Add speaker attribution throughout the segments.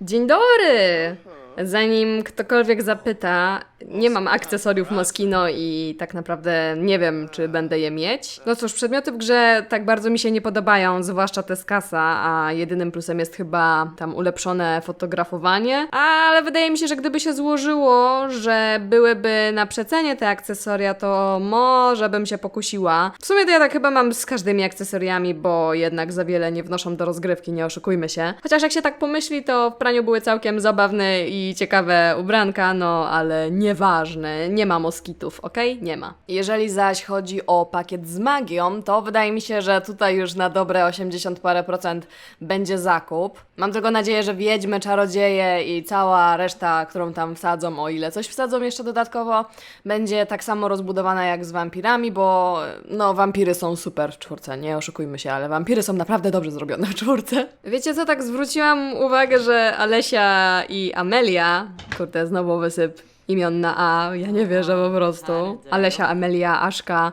Speaker 1: Dzień dobry! Zanim ktokolwiek zapyta, nie mam akcesoriów Moschino i tak naprawdę nie wiem, czy będę je mieć. No cóż, przedmioty w grze tak bardzo mi się nie podobają, zwłaszcza te z kasa, a jedynym plusem jest chyba tam ulepszone fotografowanie. Ale wydaje mi się, że gdyby się złożyło, że byłyby na przecenie te akcesoria, to może bym się pokusiła. W sumie to ja tak chyba mam z każdymi akcesoriami, bo jednak za wiele nie wnoszą do rozgrywki, nie oszukujmy się. Chociaż jak się tak pomyśli, to w praniu były całkiem zabawne i ciekawe ubranka, no ale nieważne, nie ma moskitów, okej? Nie ma. Jeżeli zaś chodzi o pakiet z magią, to wydaje mi się, że tutaj już na dobre 80 parę procent będzie zakup. Mam tylko nadzieję, że wiedźmy, czarodzieje i cała reszta, którą tam wsadzą, o ile coś wsadzą jeszcze dodatkowo, będzie tak samo rozbudowana jak z wampirami, bo no wampiry są super w czwórce, nie oszukujmy się, ale wampiry są naprawdę dobrze zrobione w czwórce. Wiecie co, tak zwróciłam uwagę, że Alesia i Amelia, kurde, znowu wysyp imion na A, ja nie wierzę po prostu. Alesia, Amelia, Aszka,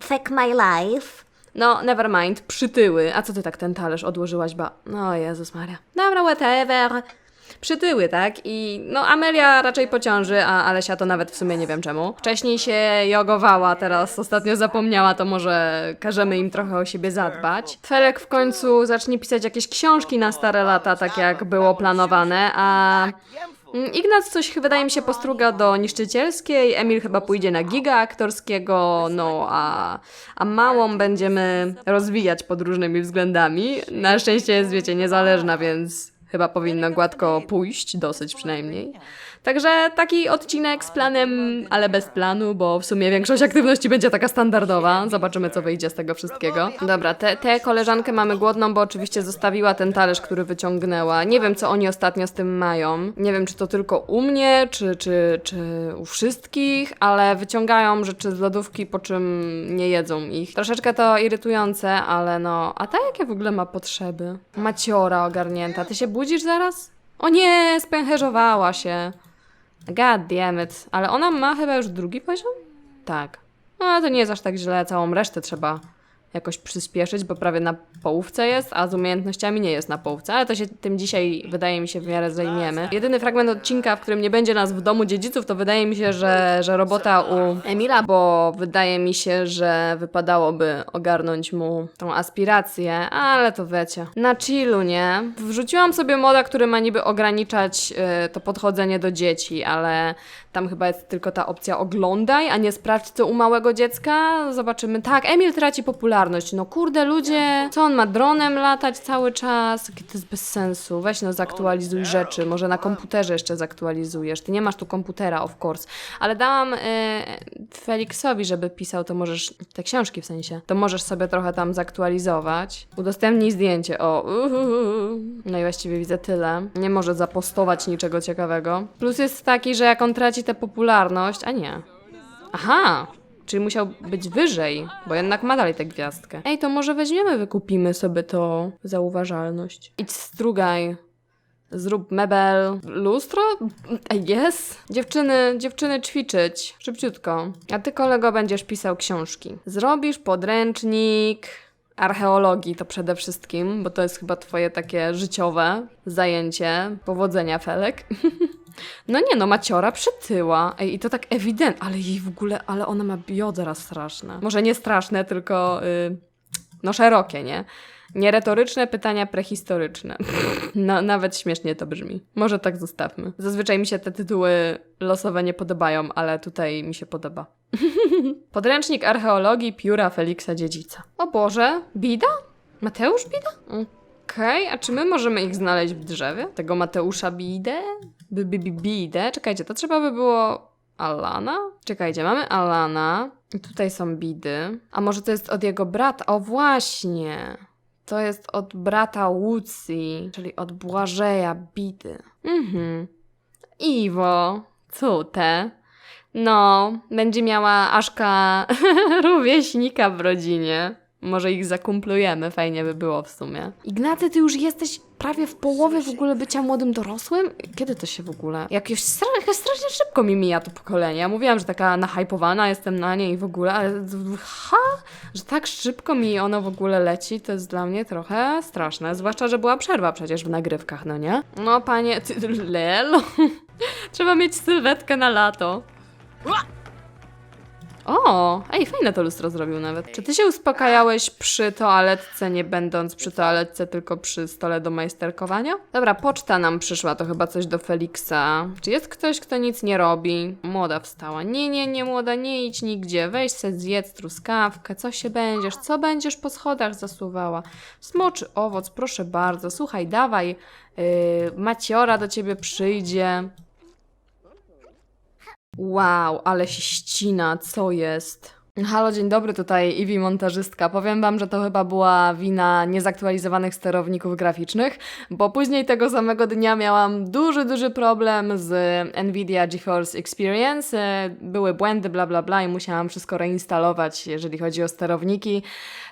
Speaker 2: Fuck my life.
Speaker 1: no, never mind, przytyły. A co ty tak ten talerz odłożyłaś, ba? No, Jezus Maria. Dobra, whatever. Przytyły, tak? I no, Amelia raczej pociąży, a Alesia to nawet w sumie nie wiem czemu. Wcześniej się jogowała, teraz ostatnio zapomniała, to może każemy im trochę o siebie zadbać. Felek w końcu zacznie pisać jakieś książki na stare lata, tak jak było planowane, a Ignac coś wydaje mi się postruga do niszczycielskiej, Emil chyba pójdzie na giga aktorskiego, no a, a małą będziemy rozwijać pod różnymi względami. Na szczęście jest, wiecie, niezależna, więc chyba powinno gładko pójść, dosyć przynajmniej. Także taki odcinek z planem, ale bez planu, bo w sumie większość aktywności będzie taka standardowa. Zobaczymy, co wyjdzie z tego wszystkiego. Dobra, tę te koleżankę mamy głodną, bo oczywiście zostawiła ten talerz, który wyciągnęła. Nie wiem, co oni ostatnio z tym mają. Nie wiem, czy to tylko u mnie, czy, czy, czy u wszystkich, ale wyciągają rzeczy z lodówki, po czym nie jedzą ich. Troszeczkę to irytujące, ale no... A ta jakie w ogóle ma potrzeby? Maciora ogarnięta. Ty się budzisz zaraz? O nie, spęcherzowała się. God damn it. Ale ona ma chyba już drugi poziom? Tak. No to nie jest aż tak źle, całą resztę trzeba jakoś przyspieszyć, bo prawie na połówce jest, a z umiejętnościami nie jest na połówce, ale to się tym dzisiaj, wydaje mi się, w miarę zajmiemy. Jedyny fragment odcinka, w którym nie będzie nas w domu dziedziców, to wydaje mi się, że, że robota u Emila, bo wydaje mi się, że wypadałoby ogarnąć mu tą aspirację, ale to wiecie. Na chillu, nie? Wrzuciłam sobie moda, który ma niby ograniczać y, to podchodzenie do dzieci, ale tam chyba jest tylko ta opcja oglądaj, a nie sprawdź co u małego dziecka. Zobaczymy. Tak, Emil traci popularność. No kurde, ludzie, co on ma dronem latać cały czas? Jakie to jest bez sensu. Weź no, zaktualizuj rzeczy. Może na komputerze jeszcze zaktualizujesz. Ty nie masz tu komputera, of course. Ale dałam y, Felixowi, żeby pisał, to możesz, te książki w sensie, to możesz sobie trochę tam zaktualizować. Udostępnij zdjęcie, o. Uhuhu. No i właściwie widzę tyle. Nie może zapostować niczego ciekawego. Plus jest taki, że jak on traci tę popularność, a nie. Aha! Czyli musiał być wyżej, bo jednak ma dalej tę gwiazdkę. Ej, to może weźmiemy, wykupimy sobie to zauważalność. Idź strugaj. Zrób mebel. Lustro? Jest. Dziewczyny, dziewczyny ćwiczyć. Szybciutko. A ty, kolego, będziesz pisał książki. Zrobisz podręcznik archeologii to przede wszystkim, bo to jest chyba twoje takie życiowe zajęcie. Powodzenia, Felek. No nie no, Maciora przytyła. Ej, i to tak ewidentnie, ale jej w ogóle, ale ona ma biodra straszne. Może nie straszne, tylko y, no szerokie, nie? Nieretoryczne pytania prehistoryczne. No, nawet śmiesznie to brzmi. Może tak zostawmy. Zazwyczaj mi się te tytuły losowe nie podobają, ale tutaj mi się podoba. Podręcznik archeologii pióra Feliksa Dziedzica. O Boże, Bida? Mateusz Bida? Okej, a czy my możemy ich znaleźć w drzewie? Tego Mateusza by, Bidę? Czekajcie, to trzeba by było Alana? Czekajcie, mamy Alana. I tutaj są Bidy. A może to jest od jego brata? O właśnie! To jest od brata Łucji, czyli od Błażeja Bidy. Mhm. Iwo, cute. No, będzie miała Aszka rówieśnika w rodzinie. Może ich zakumplujemy, fajnie by było w sumie. Ignacy, ty już jesteś prawie w połowie w ogóle bycia młodym dorosłym? Kiedy to się w ogóle? Jakieś stra jakoś strasznie szybko mi mija to pokolenie. Ja mówiłam, że taka nahypowana jestem na nie i w ogóle, ale ha? Że tak szybko mi ono w ogóle leci, to jest dla mnie trochę straszne. Zwłaszcza, że była przerwa przecież w nagrywkach, no nie? No panie, ty, lelo. Trzeba mieć sylwetkę na lato. O, ej, fajne to lustro zrobił nawet. Czy ty się uspokajałeś przy toaletce, nie będąc przy toaletce, tylko przy stole do majsterkowania? Dobra, poczta nam przyszła, to chyba coś do Feliksa. Czy jest ktoś, kto nic nie robi? Młoda wstała. Nie, nie, nie, młoda, nie idź nigdzie. Weź se zjedz truskawkę, co się będziesz, co będziesz po schodach zasuwała? Smoczy owoc, proszę bardzo. Słuchaj, dawaj, yy, Maciora do ciebie przyjdzie. Wow, ale się ścina, co jest? Halo, dzień dobry, tutaj Iwi montażystka. Powiem wam, że to chyba była wina niezaktualizowanych sterowników graficznych, bo później tego samego dnia miałam duży, duży problem z Nvidia GeForce Experience. E, Były błędy, bla, bla, bla i musiałam wszystko reinstalować, jeżeli chodzi o sterowniki.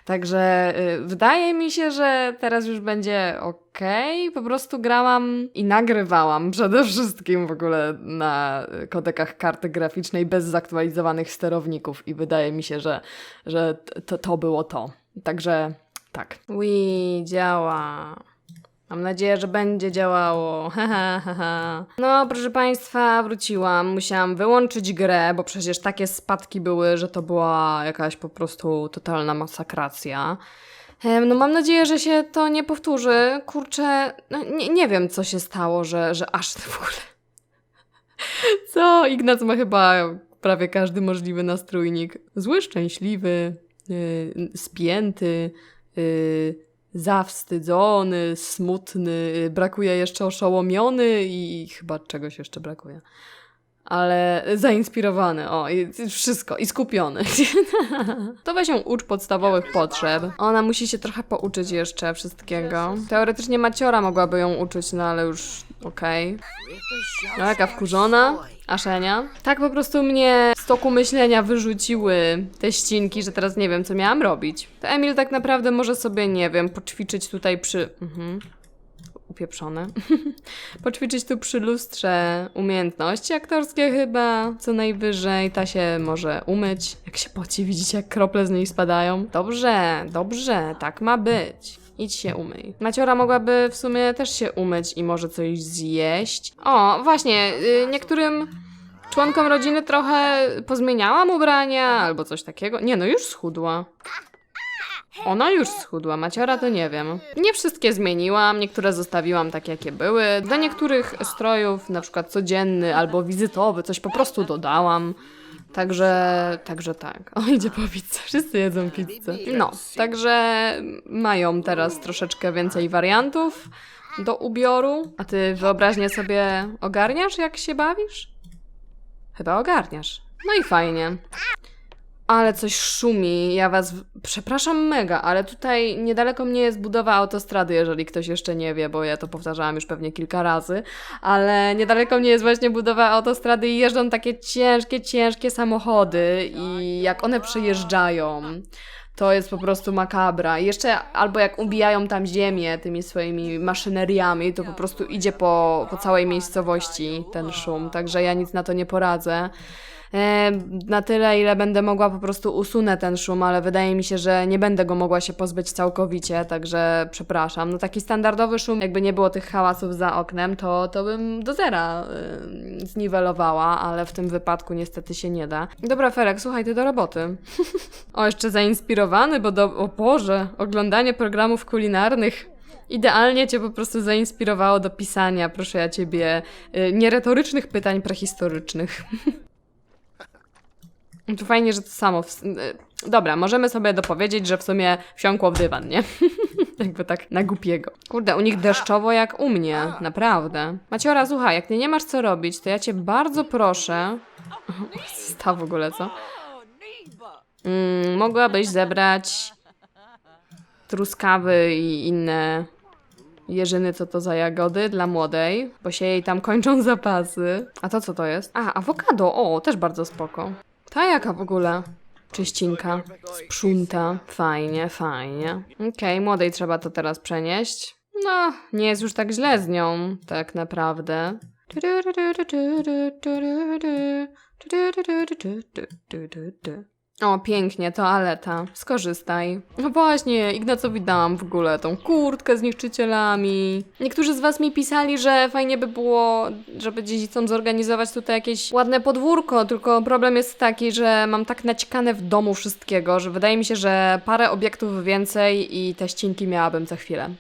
Speaker 1: Także y, wydaje mi się, że teraz już będzie ok. Po prostu grałam i nagrywałam przede wszystkim w ogóle na y, kodekach karty graficznej bez zaktualizowanych sterowników i wydaje mi się, że, że to, to było to. Także tak. Wii działa. Mam nadzieję, że będzie działało. No, proszę Państwa, wróciłam. Musiałam wyłączyć grę, bo przecież takie spadki były, że to była jakaś po prostu totalna masakracja. No mam nadzieję, że się to nie powtórzy. Kurczę, no, nie, nie wiem co się stało, że, że aż w ogóle... Co? Ignac ma chyba prawie każdy możliwy nastrójnik. Zły, szczęśliwy, yy, spięty, yy, zawstydzony, smutny, yy, brakuje jeszcze oszołomiony i chyba czegoś jeszcze brakuje. Ale zainspirowany, o, i i wszystko, i skupiony. to weź ją ucz podstawowych potrzeb. Ona musi się trochę pouczyć jeszcze wszystkiego. Teoretycznie Maciora mogłaby ją uczyć, no ale już okej. No jaka wkurzona. Aszenia. Tak po prostu mnie z toku myślenia wyrzuciły te ścinki, że teraz nie wiem, co miałam robić. To Emil tak naprawdę może sobie, nie wiem, poćwiczyć tutaj przy... Mhm. Upieprzone. poćwiczyć tu przy lustrze umiejętności aktorskie chyba, co najwyżej. Ta się może umyć. Jak się poci, widzicie, jak krople z niej spadają. Dobrze, dobrze, tak ma być. Idź się umyj. Maciora mogłaby w sumie też się umyć i może coś zjeść. O, właśnie, y, niektórym członkom rodziny trochę pozmieniałam ubrania albo coś takiego. Nie, no już schudła. Ona już schudła, Maciora to nie wiem. Nie wszystkie zmieniłam, niektóre zostawiłam tak jakie były. Do niektórych strojów, na przykład codzienny albo wizytowy, coś po prostu dodałam. Także, także tak. O, idzie po pizzę. Wszyscy jedzą pizzę. No, także mają teraz troszeczkę więcej wariantów do ubioru. A ty wyobraźnię sobie ogarniasz, jak się bawisz? Chyba ogarniasz. No i fajnie. Ale coś szumi, ja was. Przepraszam mega, ale tutaj niedaleko mnie jest budowa autostrady, jeżeli ktoś jeszcze nie wie, bo ja to powtarzałam już pewnie kilka razy. Ale niedaleko mnie jest właśnie budowa autostrady i jeżdżą takie ciężkie, ciężkie samochody, i jak one przejeżdżają. To jest po prostu makabra. I jeszcze albo jak ubijają tam ziemię tymi swoimi maszyneriami, to po prostu idzie po, po całej miejscowości ten szum. Także ja nic na to nie poradzę. E, na tyle, ile będę mogła, po prostu usunę ten szum, ale wydaje mi się, że nie będę go mogła się pozbyć całkowicie, także przepraszam. No taki standardowy szum, jakby nie było tych hałasów za oknem, to, to bym do zera y, zniwelowała, ale w tym wypadku niestety się nie da. Dobra, Ferek, słuchaj, ty do roboty. o, jeszcze zainspirowany, bo do... O Boże, oglądanie programów kulinarnych. Idealnie cię po prostu zainspirowało do pisania, proszę ja ciebie, y, nieretorycznych pytań prehistorycznych. To fajnie, że to samo. W... y, Dobra, możemy sobie dopowiedzieć, że w sumie wsiąkło w dywan, nie? Jakby tak na głupiego. Kurde, u nich deszczowo jak u mnie, naprawdę. Maciora, słuchaj, jak ty nie masz co robić, to ja cię bardzo proszę. Sta w ogóle, co? Mm, mogłabyś zebrać truskawy i inne jeżyny, co to za jagody dla młodej, bo się jej tam kończą zapasy. A to co to jest? A, awokado, o, też bardzo spoko. Ta jaka w ogóle? Czyścinka, sprząta, fajnie, fajnie. Okej, młodej trzeba to teraz przenieść. No, nie jest już tak źle z nią, tak naprawdę. O, pięknie, toaleta. Skorzystaj. No właśnie, Ignacowi dałam w ogóle tą kurtkę z niszczycielami. Niektórzy z was mi pisali, że fajnie by było, żeby dziedzicom zorganizować tutaj jakieś ładne podwórko, tylko problem jest taki, że mam tak naćkane w domu wszystkiego, że wydaje mi się, że parę obiektów więcej i te ścinki miałabym za chwilę.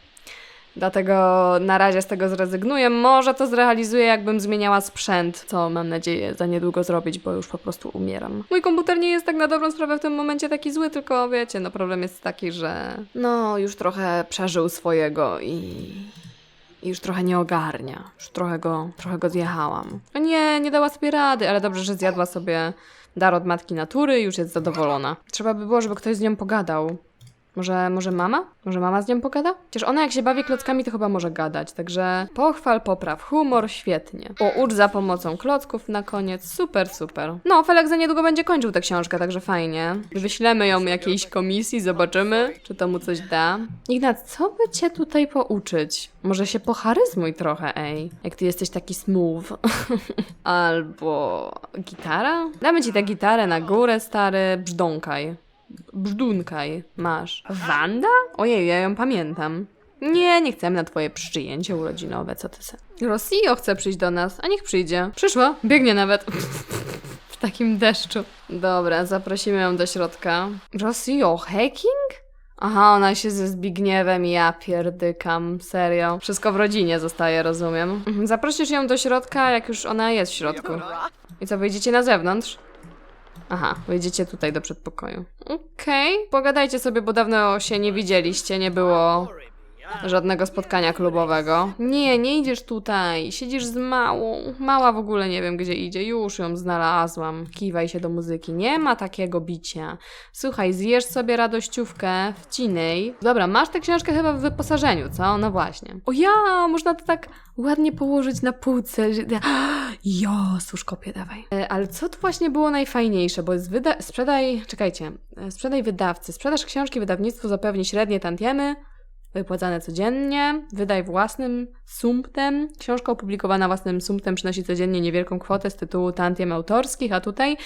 Speaker 1: Dlatego na razie z tego zrezygnuję. Może to zrealizuję, jakbym zmieniała sprzęt, co mam nadzieję za niedługo zrobić, bo już po prostu umieram. Mój komputer nie jest tak na dobrą sprawę w tym momencie taki zły, tylko wiecie, no problem jest taki, że no już trochę przeżył swojego i i już trochę nie ogarnia. Już trochę go, trochę go zjechałam. O nie, nie dała sobie rady, ale dobrze, że zjadła sobie dar od matki natury i już jest zadowolona. Trzeba by było, żeby ktoś z nią pogadał. Może, może mama? Może mama z nią pogada? Przecież ona jak się bawi klockami, to chyba może gadać, także pochwal, popraw humor, świetnie. O, ucz za pomocą klocków na koniec, super, super. No, Felek za niedługo będzie kończył tę książkę, także fajnie. Wyślemy ją jakiejś komisji, zobaczymy, czy to mu coś da. Ignat, co by cię tutaj pouczyć? Może się pocharyzmuj trochę, ej. Jak ty jesteś taki smooth. Albo gitara? Damy ci tę gitarę na górę, stary, brzdąkaj. Brzdunkaj, masz. Wanda? Ojej, ja ją pamiętam. Nie, nie chcemy na twoje przyjęcie urodzinowe, co ty se. Rosio chce przyjść do nas, a niech przyjdzie. Przyszła, biegnie nawet. w takim deszczu. Dobra, zaprosimy ją do środka. Rosio, hacking? Aha, ona się ze Zbigniewem, ja pierdykam, serio. Wszystko w rodzinie zostaje, rozumiem. Mhm, Zaprosisz ją do środka, jak już ona jest w środku. I co, wyjdziecie na zewnątrz? Aha, wyjdziecie tutaj do przedpokoju. Okej, pogadajcie sobie, bo dawno się nie widzieliście, nie było żadnego spotkania klubowego. Nie, nie idziesz tutaj, siedzisz z małą. Mała w ogóle nie wiem, gdzie idzie, już ją znalazłam. Kiwaj się do muzyki, nie ma takiego bicia. Słuchaj, zjesz sobie radościówkę, wcinej. Dobra, masz tę książkę chyba w wyposażeniu, co? No właśnie. O ja, można to tak ładnie położyć na półce. Jo, służ kopię, dawaj. E, ale co tu właśnie było najfajniejsze, bo sprzedaj, czekajcie, e, sprzedaj wydawcy. Sprzedaż książki wydawnictwu zapewni średnie tantiemy, wypłacane codziennie, wydaj własnym sumptem. Książka opublikowana własnym sumptem przynosi codziennie niewielką kwotę z tytułu tantiem autorskich, a tutaj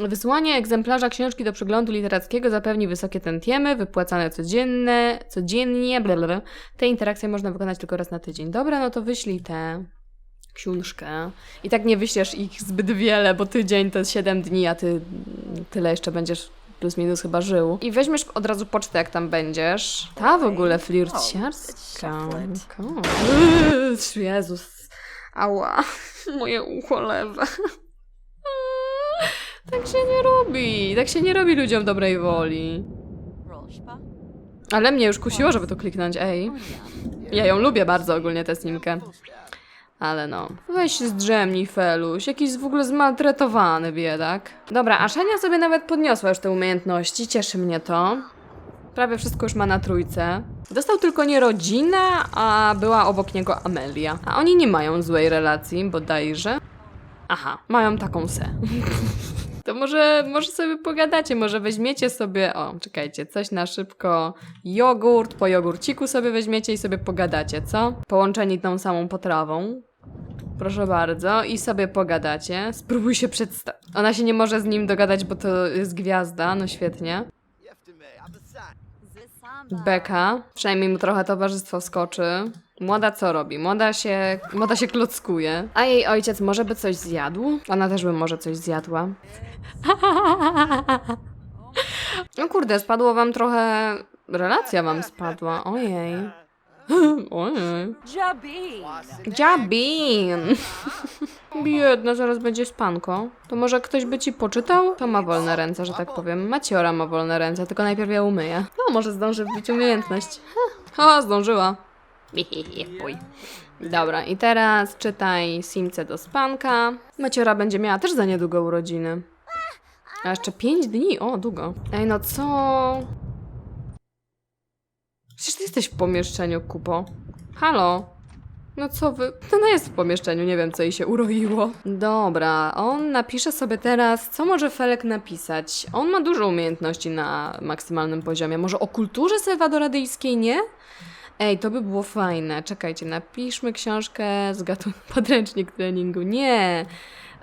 Speaker 1: wysłanie egzemplarza książki do przeglądu literackiego zapewni wysokie tantiemy, wypłacane codzienne, codziennie, blablabla. Te interakcje można wykonać tylko raz na tydzień. Dobra, no to wyślij tę książkę. I tak nie wyślesz ich zbyt wiele, bo tydzień to 7 dni, a ty tyle jeszcze będziesz plus minus chyba żył. I weźmiesz od razu pocztę, jak tam będziesz. Ta w ogóle flirciarska. Uuu, Jezus. Ała. Moje ucho lewe. Tak się nie robi. Tak się nie robi ludziom dobrej woli. Ale mnie już kusiło, żeby to kliknąć, ej. Ja ją lubię bardzo ogólnie, tę snimkę. Ale no. Weź się zdrzemnij, Feluś. Jakiś w ogóle zmaltretowany biedak. Dobra, a Szania sobie nawet podniosła już te umiejętności. Cieszy mnie to. Prawie wszystko już ma na trójce. Dostał tylko nie rodzinę, a była obok niego Amelia. A oni nie mają złej relacji, bodajże. Aha, mają taką se. To może, może sobie pogadacie, może weźmiecie sobie, o, czekajcie, coś na szybko, jogurt, po jogurciku sobie weźmiecie i sobie pogadacie, co? Połączeni tą samą potrawą. Proszę bardzo, i sobie pogadacie. Spróbuj się przedstawić. Ona się nie może z nim dogadać, bo to jest gwiazda, no świetnie. Beka, przynajmniej mu trochę towarzystwo skoczy. Młoda co robi? Młoda się, młoda się klockuje. A jej ojciec może by coś zjadł? Ona też by może coś zjadła. No kurde, spadło wam trochę... Relacja wam spadła, ojej. Ojej. Jabin! Biedna, zaraz będzie spanko. To może ktoś by ci poczytał? To ma wolne ręce, że tak powiem. Maciora ma wolne ręce, tylko najpierw ja umyję. No, może zdąży wbić umiejętność. Ha, zdążyła. Pój. Dobra, i teraz czytaj Simce do spanka. Maciora będzie miała też za niedługo urodziny. A jeszcze pięć dni? O, długo. Ej, no co? Przecież ty jesteś w pomieszczeniu, Kupo. Halo? No co wy? Ona jest w pomieszczeniu, nie wiem co jej się uroiło. Dobra, on napisze sobie teraz, co może Felek napisać. On ma dużo umiejętności na maksymalnym poziomie. Może o kulturze salwadoradyjskiej, nie? Ej, to by było fajne. Czekajcie, napiszmy książkę z gatunku podręcznik treningu. Nie.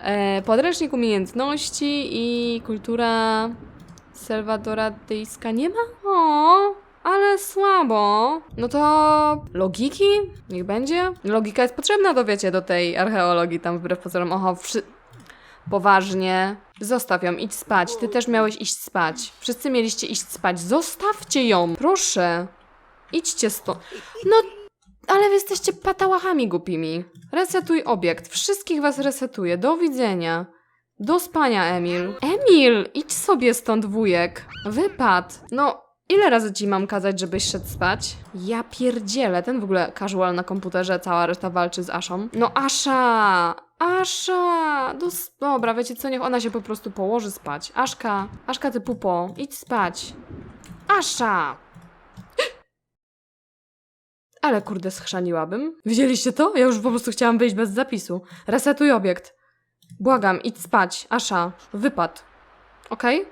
Speaker 1: E, podręcznik umiejętności i kultura salwadoradyjska nie ma? O, ale słabo. No to logiki? Niech będzie. Logika jest potrzebna do, wiecie, do tej archeologii tam wbrew pozorom. Oho, wszy... Poważnie. Zostaw ją, idź spać. Ty też miałeś iść spać. Wszyscy mieliście iść spać. Zostawcie ją, proszę. Idźcie stąd. No, ale wy jesteście patałachami głupimi. Resetuj obiekt. Wszystkich was resetuję. Do widzenia. Do spania, Emil. Emil, idź sobie stąd, wujek. Wypad. No, ile razy ci mam kazać, żebyś szedł spać? Ja pierdzielę. Ten w ogóle casual na komputerze, cała reszta walczy z Aszą. No, Asza! Asza! Do s- Dobra, wiecie co, niech ona się po prostu położy spać. Aszka, Aszka, ty pupo, idź spać. Asza! Ale kurde, schrzaniłabym. Widzieliście to? Ja już po prostu chciałam wyjść bez zapisu. Resetuj obiekt. Błagam, idź spać. Asza, wypad. Okej?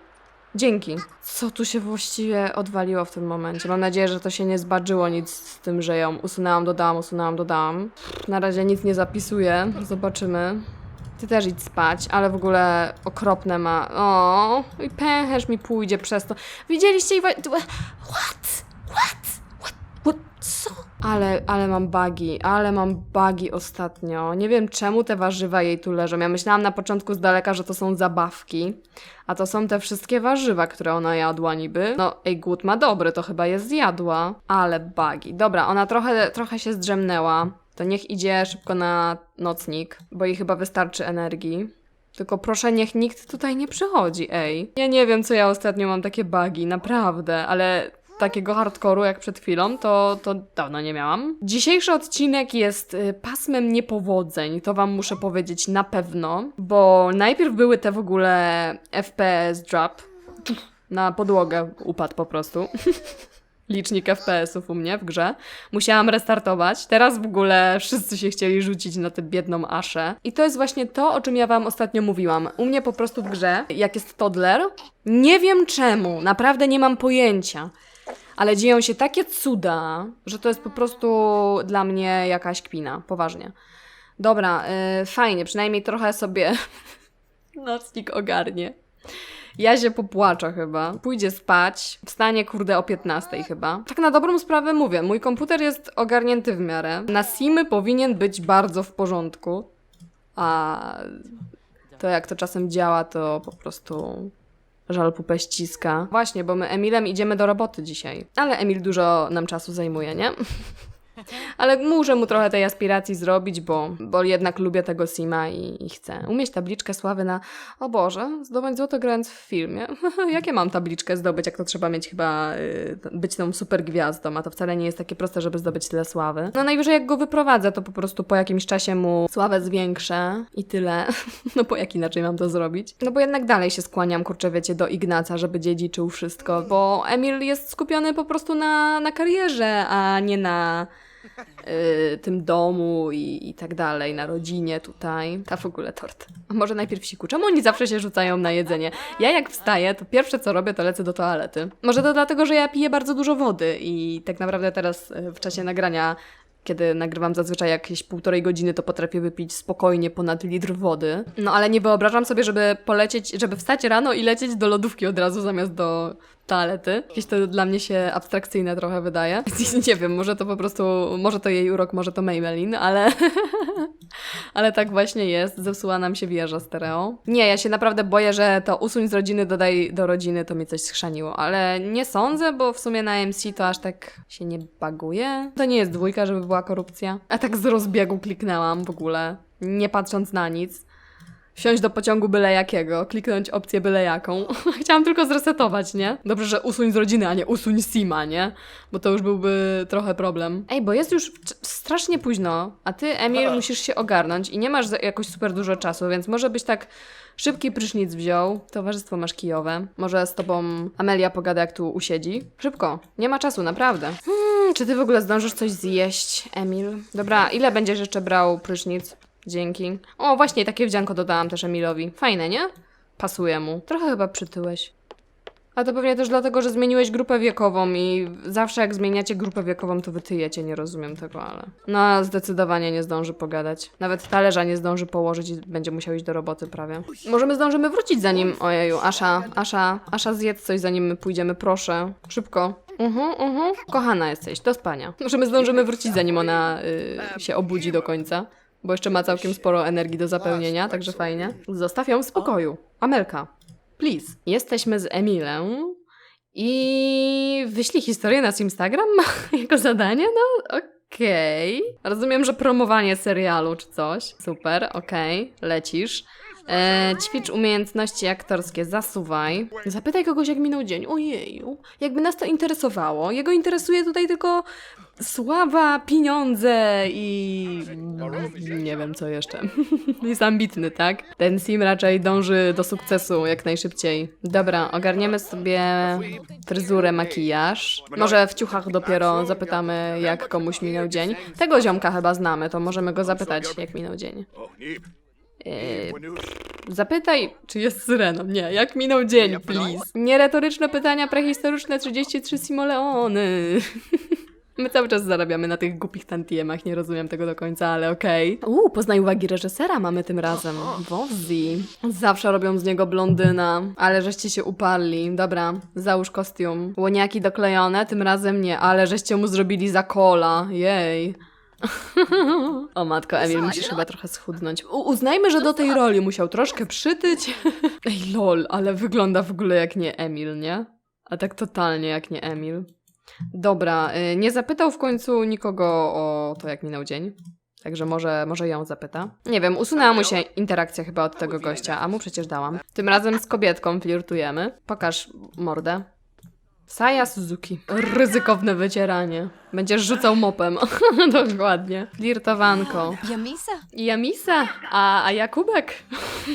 Speaker 1: Dzięki. Co tu się właściwie odwaliło w tym momencie? Mam nadzieję, że to się nie zbadżyło nic z tym, że ją usunęłam, dodałam, usunęłam, dodałam. Na razie nic nie zapisuję. Zobaczymy. Ty też idź spać, ale w ogóle okropne ma. O, i pęcherz mi pójdzie przez to. Widzieliście i. What? What? What? What? Co? Ale, ale mam bagi, ale mam bagi ostatnio. Nie wiem czemu te warzywa jej tu leżą. Ja myślałam na początku z daleka, że to są zabawki, a to są te wszystkie warzywa, które ona jadła niby. No, ej, głód ma dobry, to chyba je zjadła. Ale bagi. Dobra, ona trochę, trochę się zdrzemnęła. To niech idzie szybko na nocnik, bo jej chyba wystarczy energii. Tylko proszę, niech nikt tutaj nie przychodzi, ej. Ja nie wiem, co ja ostatnio mam takie bugi, naprawdę, ale takiego hardkoru jak przed chwilą, to, to dawno nie miałam. Dzisiejszy odcinek jest y, pasmem niepowodzeń, to wam muszę powiedzieć na pewno, bo najpierw były te w ogóle FPS drop, na podłogę upadł po prostu. Licznik FPS-ów u mnie w grze. Musiałam restartować. Teraz w ogóle wszyscy się chcieli rzucić na tę biedną Aszę. I to jest właśnie to, o czym ja wam ostatnio mówiłam. U mnie po prostu w grze, jak jest toddler, nie wiem czemu, naprawdę nie mam pojęcia. Ale dzieją się takie cuda, że to jest po prostu dla mnie jakaś kpina, poważnie. Dobra, y, fajnie, przynajmniej trochę sobie nocnik ogarnie. Ja się popłaczę chyba. Pójdzie spać. Wstanie kurde o 15 chyba. Tak na dobrą sprawę mówię, mój komputer jest ogarnięty w miarę. Na simy powinien być bardzo w porządku. A to jak to czasem działa, to po prostu żal pupę ściska. Właśnie, bo my Emilem idziemy do roboty dzisiaj. Ale Emil dużo nam czasu zajmuje, nie? Ale muszę mu trochę tej aspiracji zrobić, bo, bo jednak lubię tego Sima i, i chcę umieść tabliczkę sławy na o Boże, zdobądź złoto grając w filmie. Jakie mam tabliczkę zdobyć, jak to trzeba mieć chyba y, być tą super gwiazdą, a to wcale nie jest takie proste, żeby zdobyć tyle sławy. No najwyżej jak go wyprowadzę, to po prostu po jakimś czasie mu sławę zwiększę i tyle. No bo jak inaczej mam to zrobić? No bo jednak dalej się skłaniam, kurczę, wiecie, do Ignaca, żeby dziedziczył wszystko, bo Emil jest skupiony po prostu na, na karierze, a nie na tym domu i, i tak dalej, na rodzinie tutaj. Ta w ogóle tort. A może najpierw siku. Czemu oni zawsze się rzucają na jedzenie? Ja jak wstaję, to pierwsze co robię, to lecę do toalety. Może to dlatego, że ja piję bardzo dużo wody i tak naprawdę teraz y, w czasie nagrania kiedy nagrywam zazwyczaj jakieś półtorej godziny, to potrafię wypić spokojnie ponad litr wody. No ale nie wyobrażam sobie, żeby polecieć, żeby wstać rano i lecieć do lodówki od razu zamiast do toalety. Jakieś to dla mnie się abstrakcyjne trochę wydaje. Nie wiem, może to po prostu, może to jej urok, może to Maybelline, ale... ale tak właśnie jest. Zepsuła nam się wieża stereo. Nie, ja się naprawdę boję, że to usuń z rodziny, dodaj do rodziny, to mnie coś schrzaniło. Ale nie sądzę, bo w sumie na MC to aż tak się nie baguje. To nie jest dwójka, żeby była korupcja. A tak z rozbiegu kliknęłam w ogóle, nie patrząc na nic. Wsiąść do pociągu byle jakiego, kliknąć opcję byle jaką. Chciałam tylko zresetować, nie? Dobrze, że usuń z rodziny, a nie usuń Sima, nie? Bo to już byłby trochę problem. Ej, bo jest już strasznie późno, a ty, Emil, musisz się ogarnąć i nie masz jakoś super dużo czasu, więc może byś tak szybki prysznic wziął. Towarzystwo masz kijowe. Może z tobą Amelia pogada, jak tu usiedzi. Szybko, nie ma czasu, naprawdę. Hmm, czy ty w ogóle zdążysz coś zjeść, Emil? Dobra, ile będziesz jeszcze brał prysznic? Dzięki. O, właśnie, takie wdzianko dodałam też Emilowi. Fajne, nie? Pasuje mu. Trochę chyba przytyłeś. A to pewnie też dlatego, że zmieniłeś grupę wiekową i zawsze jak zmieniacie grupę wiekową, to wy tyjecie, nie rozumiem tego, ale... No, zdecydowanie nie zdąży pogadać. Nawet talerza nie zdąży położyć i będzie musiał iść do roboty prawie. Możemy zdążymy wrócić zanim... Ojeju, Asza, Asza, Asza zjedz coś zanim my pójdziemy, proszę. Szybko. Mhm, mhm. Kochana jesteś, do spania. Możemy zdążymy wrócić zanim ona y, się obudzi do końca. Bo jeszcze ma całkiem sporo energii do zapełnienia, także fajnie. Zostaw ją w spokoju. Amelka, please. Jesteśmy z Emilem i wyślij historię na Instagram jako zadanie? No, okej. Rozumiem, że promowanie serialu czy coś. Super, okej, lecisz. E, ćwicz umiejętności aktorskie, zasuwaj. Zapytaj kogoś, jak minął dzień. Ojeju, jakby nas to interesowało. Jego interesuje tutaj tylko sława, pieniądze i nie wiem co jeszcze. Jest ambitny, tak? Ten sim raczej dąży do sukcesu jak najszybciej. Dobra, ogarniemy sobie fryzurę, makijaż. Może w ciuchach dopiero zapytamy, jak komuś minął dzień. Tego ziomka chyba znamy, to możemy go zapytać, jak minął dzień. Eee, Zapytaj, czy jest syreną. Nie, jak minął dzień, please. Nieretoryczne pytania prehistoryczne 33 simoleony. My cały czas zarabiamy na tych głupich tantiemach, nie rozumiem tego do końca, ale okej. Uuu, poznaj uwagi reżysera mamy tym razem. Wozzi. Zawsze robią z niego blondyna, ale żeście się uparli. Dobra, załóż kostium. Łoniaki doklejone, tym razem nie, ale żeście mu zrobili za kola. Jej. O matko, Emil, musisz chyba trochę schudnąć. U uznajmy, że do tej roli musiał troszkę przytyć. Ej, lol, ale wygląda w ogóle jak nie Emil, nie? A tak totalnie jak nie Emil. Dobra, y, nie zapytał w końcu nikogo o to, jak minął dzień. Także może, może ją zapyta. Nie wiem, usunęła mu się interakcja chyba od tego gościa, a mu przecież dałam. Tym razem z kobietką flirtujemy. Pokaż mordę. Saya Suzuki. Ryzykowne wycieranie. Będziesz rzucał mopem. Dokładnie. Flirtowanko.
Speaker 3: Yamisa?
Speaker 1: I Jamisa, a, a Jakubek.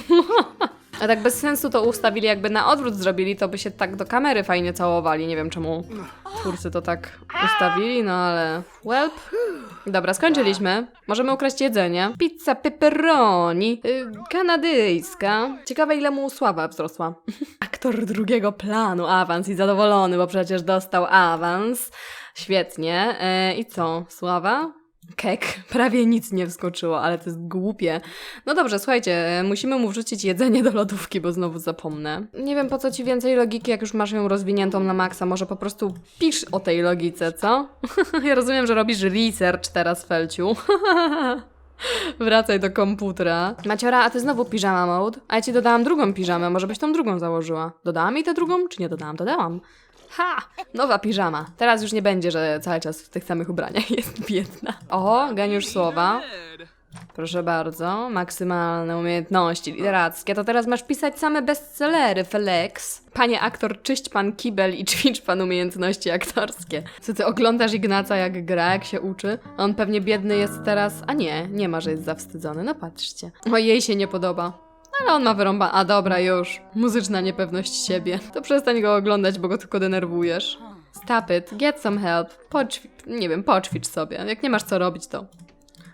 Speaker 1: A tak bez sensu to ustawili, jakby na odwrót zrobili, to by się tak do kamery fajnie całowali. Nie wiem czemu twórcy to tak ustawili, no ale... Welp. Dobra, skończyliśmy. Możemy ukraść jedzenie. Pizza pepperoni. Y, kanadyjska. Ciekawe ile mu sława wzrosła. Aktor drugiego planu, awans i zadowolony, bo przecież dostał awans. Świetnie. E, I co? Sława? Kek, prawie nic nie wskoczyło, ale to jest głupie. No dobrze, słuchajcie, musimy mu wrzucić jedzenie do lodówki, bo znowu zapomnę. Nie wiem po co ci więcej logiki, jak już masz ją rozwiniętą na maksa. Może po prostu pisz o tej logice, co? ja rozumiem, że robisz research teraz, Felciu. Wracaj do komputera. Maciora, a ty znowu piżama mode? A ja ci dodałam drugą piżamę, może byś tą drugą założyła. Dodałam jej tę drugą, czy nie dodałam? Dodałam. Ha! Nowa piżama. Teraz już nie będzie, że cały czas w tych samych ubraniach jest biedna. O, geniusz słowa. Proszę bardzo, maksymalne umiejętności literackie. To teraz masz pisać same bestsellery, Felix. Panie aktor, czyść pan kibel i ćwicz pan umiejętności aktorskie. Co ty oglądasz Ignaca jak gra, jak się uczy? On pewnie biedny jest teraz. A nie, nie ma, że jest zawstydzony. No patrzcie. O jej się nie podoba. Ale on ma wyrąba. A dobra, już. Muzyczna niepewność siebie. To przestań go oglądać, bo go tylko denerwujesz. Stop it, get some help. Poćwi... Nie wiem, poćwicz sobie. Jak nie masz co robić, to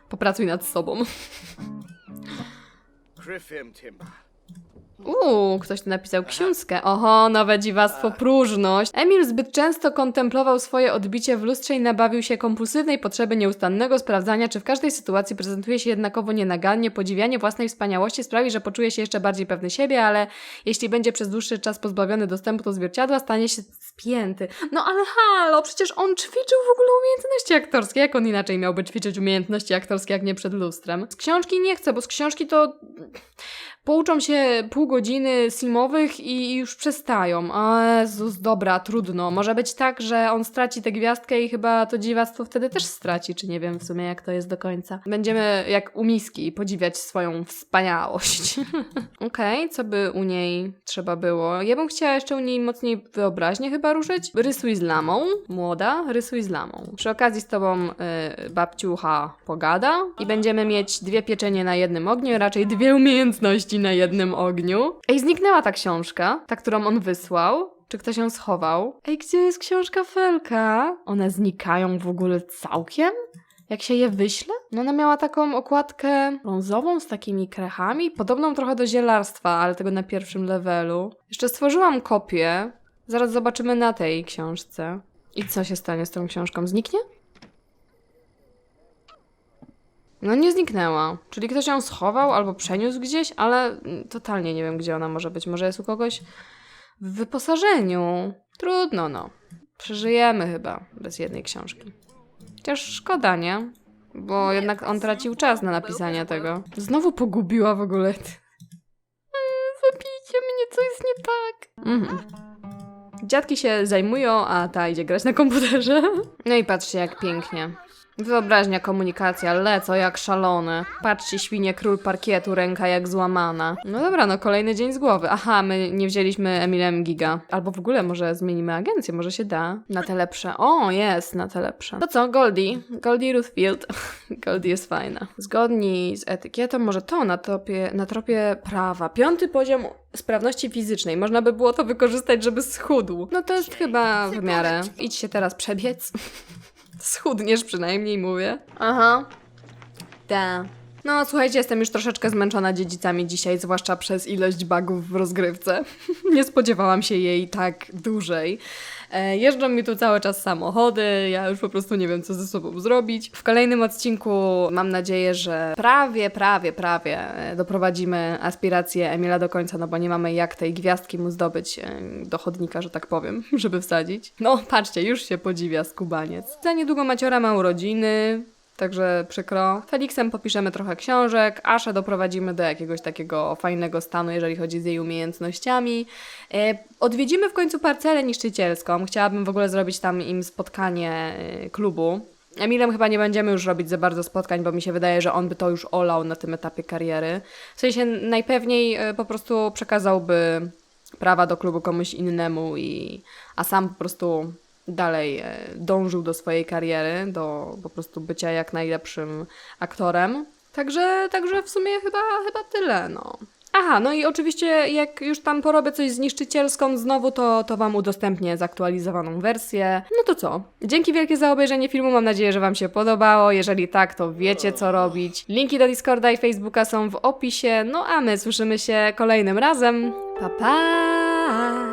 Speaker 1: popracuj nad sobą.
Speaker 4: Griffin Timber.
Speaker 1: Uuu, ktoś tu napisał książkę. Oho, nowe dziwactwo próżność. Emil zbyt często kontemplował swoje odbicie w lustrze i nabawił się kompulsywnej potrzeby nieustannego sprawdzania, czy w każdej sytuacji prezentuje się jednakowo nienagannie. Podziwianie własnej wspaniałości sprawi, że poczuje się jeszcze bardziej pewny siebie, ale jeśli będzie przez dłuższy czas pozbawiony dostępu do zwierciadła, stanie się spięty. No ale halo, przecież on ćwiczył w ogóle umiejętności aktorskie. Jak on inaczej miałby ćwiczyć umiejętności aktorskie, jak nie przed lustrem? Z książki nie chcę, bo z książki to pouczą się pół godziny simowych i już przestają. O Jezus, dobra, trudno. Może być tak, że on straci tę gwiazdkę i chyba to dziwactwo wtedy też straci, czy nie wiem w sumie jak to jest do końca. Będziemy jak u miski podziwiać swoją wspaniałość. Okej, co by u niej trzeba było? Ja bym chciała jeszcze u niej mocniej wyobraźnię chyba ruszyć. Rysuj z lamą. Młoda, rysuj z lamą. Przy okazji z tobą y, babciucha pogada i będziemy mieć dwie pieczenie na jednym ogniu, raczej dwie umiejętności na jednym ogniu. Ej, zniknęła ta książka, ta, którą on wysłał. Czy ktoś ją schował? Ej, gdzie jest książka Felka? One znikają w ogóle całkiem? Jak się je wyśle? No ona miała taką okładkę brązową z takimi krechami, podobną trochę do zielarstwa, ale tego na pierwszym levelu. Jeszcze stworzyłam kopię, Zaraz zobaczymy na tej książce. I co się stanie z tą książką? Zniknie? No nie zniknęła. Czyli ktoś ją schował albo przeniósł gdzieś, ale totalnie nie wiem, gdzie ona może być. Może jest u kogoś w wyposażeniu. Trudno, no. Przeżyjemy chyba bez jednej książki. Chociaż szkoda, nie? Bo jednak on tracił czas na napisanie tego. Znowu pogubiła w ogóle. Zabijcie mnie, co jest nie tak. Mhm. Dziadki się zajmują, a ta idzie grać na komputerze. No i patrzcie, jak pięknie. Wyobraźnia, komunikacja, lecą jak szalone. Patrzcie, świnie, król parkietu, ręka jak złamana. No dobra, no kolejny dzień z głowy. Aha, my nie wzięliśmy Emilem Giga. Albo w ogóle może zmienimy agencję, może się da. Na te lepsze. O, jest, na te lepsze. To co, Goldie? Goldie Ruthfield. Goldie jest fajna. Zgodni z etykietą, może to na tropie, na tropie prawa. Piąty poziom sprawności fizycznej. Można by było to wykorzystać, żeby schudł. No to jest chyba w miarę. Idź się teraz przebiec. Schudniesz przynajmniej, mówię. Aha. Da. No, słuchajcie, jestem już troszeczkę zmęczona dziedzicami dzisiaj, zwłaszcza przez ilość bugów w rozgrywce. Nie spodziewałam się jej tak dłużej. E, jeżdżą mi tu cały czas samochody, ja już po prostu nie wiem, co ze sobą zrobić. W kolejnym odcinku mam nadzieję, że prawie, prawie, prawie e, doprowadzimy aspiracje Emila do końca, no bo nie mamy jak tej gwiazdki mu zdobyć e, do chodnika, że tak powiem, żeby wsadzić. No, patrzcie, już się podziwia skubaniec. Za niedługo Maciora ma urodziny, Także przykro. Feliksem popiszemy trochę książek, Aszę doprowadzimy do jakiegoś takiego fajnego stanu, jeżeli chodzi z jej umiejętnościami. E, odwiedzimy w końcu parcelę niszczycielską. Chciałabym w ogóle zrobić tam im spotkanie e, klubu. Emilem chyba nie będziemy już robić za bardzo spotkań, bo mi się wydaje, że on by to już olał na tym etapie kariery. W sensie najpewniej e, po prostu przekazałby prawa do klubu komuś innemu, i, a sam po prostu dalej e, dążył do swojej kariery, do po prostu bycia jak najlepszym aktorem. Także, także w sumie chyba, chyba tyle, no. Aha, no i oczywiście jak już tam porobię coś z niszczycielską znowu, to, to Wam udostępnię zaktualizowaną wersję. No to co? Dzięki wielkie za obejrzenie filmu, mam nadzieję, że Wam się podobało. Jeżeli tak, to wiecie co robić. Linki do Discorda i Facebooka są w opisie, no a my słyszymy się kolejnym razem. Pa pa!